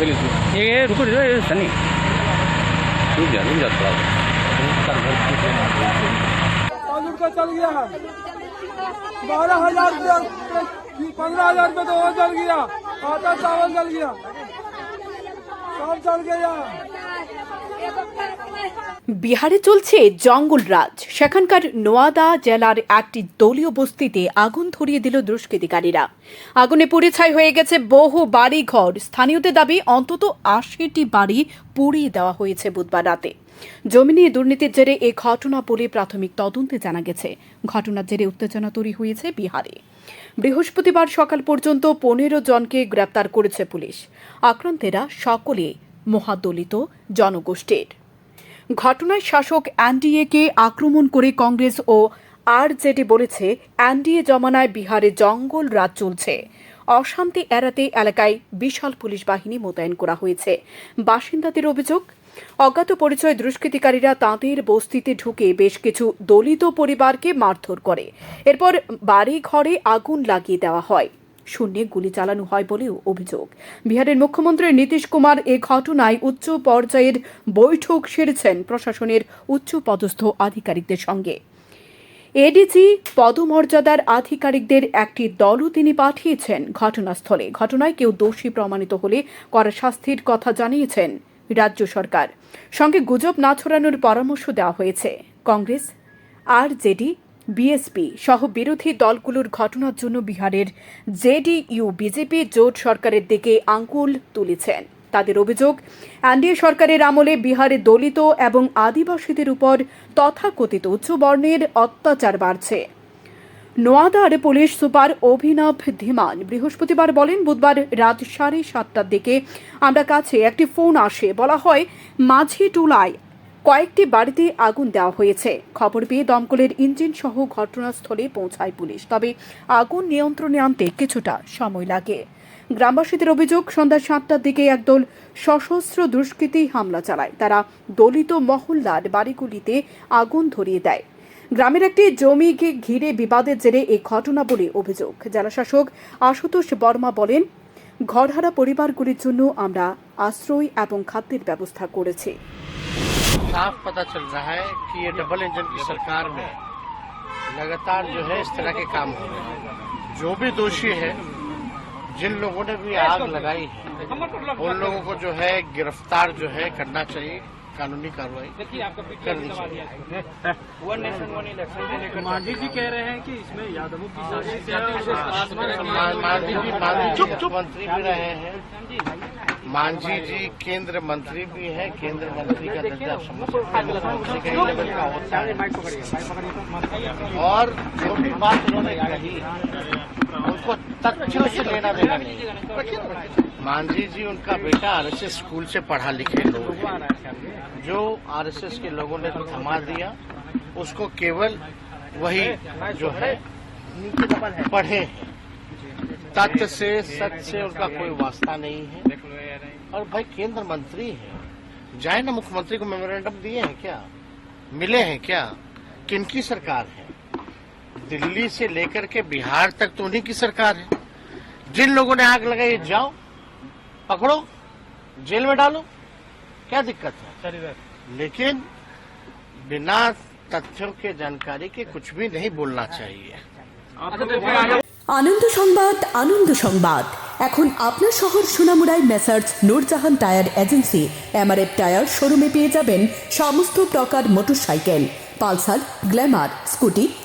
ये ये रुको रुको, ये सनी रुक जा रुक जा थोड़ा चल गया। है बारह हज़ार रुपया पंद्रह हज़ार रुपये तो वो चल गया। आटा चावल चल गया। सब चल गया। বিহারে চলছে জঙ্গল রাজ। সেখানকার নোয়াদা জেলার একটি দলীয় বস্তিতে আগুন ধরিয়ে দিল দুষ্কৃতিকারীরা। আগুনে পুড়ে হয়ে গেছে বহু বাড়ি ঘর স্থানীয়দের দাবি, অন্তত আশিটি বাড়ি পুড়িয়ে দেওয়া হয়েছে বুধবার রাতে। জমি নিয়ে দুর্নীতির জেরে এই ঘটনা বলে প্রাথমিক তদন্তে জানা গেছে। ঘটনার জেরে উত্তেজনা তৈরি হয়েছে বিহারে। বৃহস্পতিবার সকাল পর্যন্ত পনেরো জনকে গ্রেপ্তার করেছে পুলিশ। আক্রান্তেরা সকলে মহাদলিত জনগোষ্ঠীর। ঘটনায় শাসক এনডিএকে আক্রমণ করে কংগ্রেস ও আরজেডি বলেছে, এনডিএ জমানায় বিহারে জঙ্গল রাজ চলছে। অশান্তি এড়াতে এলাকায় বিশাল পুলিশ বাহিনী মোতায়েন করা হয়েছে। বাসিন্দাদের অভিযোগ, অজ্ঞাত পরিচয় দুষ্কৃতিকারীরা তাঁদের বস্তিতে ঢুকে বেশ কিছু দলিত পরিবারকে মারধর করে। এরপর বাড়ি ঘরে আগুন লাগিয়ে দেওয়া হয়। শূন্যে গুলি চালানো হয় বলেও অভিযোগ। বিহারের মুখ্যমন্ত্রী নীতিশ কুমার এ ঘটনায় উচ্চ পর্যায়ের বৈঠক সেরেছেন প্রশাসনের উচ্চ পদস্থ আধিকারিকদের সঙ্গে। এডিজি পদমর্যাদার আধিকারিকদের একটি দলও তিনি পাঠিয়েছেন ঘটনাস্থলে। ঘটনায় কেউ দোষী প্রমাণিত হলে করা শাস্তির কথা জানিয়েছেন রাজ্য সরকার। সঙ্গে গুজব না ছড়ানোর পরামর্শ দেওয়া হয়েছে। কংগ্রেস আর জেডি বিএসপি সহ বিরোধী দলগুলোর ঘটনার জন্য বিহারের জেডিইউ, বিজেপি জোট সরকারের দিকে আঙ্গুল তুলেছেন। তাদের অভিযোগ, এনডিএ সরকারের আমলে বিহারে দলিত এবং আদিবাসীদের উপর তথাকথিত উচ্চ বর্ণের অত্যাচার বাড়ছে। নোয়াদার পুলিশ সুপার অভিনব ধীমান বৃহস্পতিবার বলেন, বুধবার রাত সাড়ে সাতটার দিকে আমরা কাছে একটি ফোন আসে। বলা হয় মাঝি টুলায় কয়েকটি বাড়িতে আগুন দেওয়া হয়েছে। খবর পেয়ে দমকলের ইঞ্জিন সহ ঘটনাস্থলে পৌঁছায় পুলিশ। তবে আগুন নিয়ন্ত্রণে আনতে কিছুটা সময় লাগে। গ্রামবাসীদের অভিযোগ, সন্ধ্যা সাতটার দিকে একদল সশস্ত্র দুষ্কৃতী হামলা চালায়। তারা দলিত মহল্লার বাড়িগুলিতে আগুন ধরিয়ে দেয়। গ্রামের একটি জমিকে ঘিরে বিবাদের জেরে এই ঘটনা বলে অভিযোগ। জেলাশাসক আশুতোষ বর্মা বলেন, ঘরহারা পরিবারগুলির জন্য আমরা আশ্রয় এবং খাদ্যের ব্যবস্থা করেছি। साफ़ पता चल रहा है कि ये डबल इंजन की सरकार में लगातार जो है इस तरह के काम हो रहे हैं। जो भी दोषी है, जिन लोगों ने भी आग लगाई है, उन लोगों को जो है गिरफ़्तार जो है करना चाहिए। कानूनी कार्रवाई करनी चाहिए मांझी जी कह रहे हैं कि इसमें यादवों की साजिश है मांझी जी मांझी जी मुख्यमंत्री भी रहे हैं। मांझी जी केंद्र मंत्री भी है केंद्र मंत्री का दर्जा का होता है। और जो भी बात उन्होंने कही उनको तथ्यों से लेना देना नहीं। है। मांझी जी उनका बेटा आरएसएस स्कूल से पढ़ा लिखे लोग हैं। जो आरएसएस के लोगों ने थमा दिया उसको केवल वही जो है पढ़े हैं। तथ्य से सच से उनका कोई वास्ता नहीं है। और भाई केंद्र मंत्री है। जाए ना मुख्यमंत्री को मेमोरेंडम दिए हैं क्या? मिले हैं क्या? किनकी सरकार है? दिल्ली से लेकर के बिहार तक तो उन्हीं की सरकार है। जिन लोगों ने आग लगाई जाओ। पकड़ो जेल में डालो क्या दिक्कत है लेकिन बिना तथ्यों के जानकारी के कुछ भी नहीं बोलना चाहिए আনন্দ সংবাদ আনন্দ সংবাদ এখন আপনার শহর সুনামুড়ায় messrs Noorjahan tyre agency MRF tyre শোরুমে পেয়ে যাবেন সমস্ত প্রকার মোটরসাইকেল পালসার গ্ল্যামার স্কুটি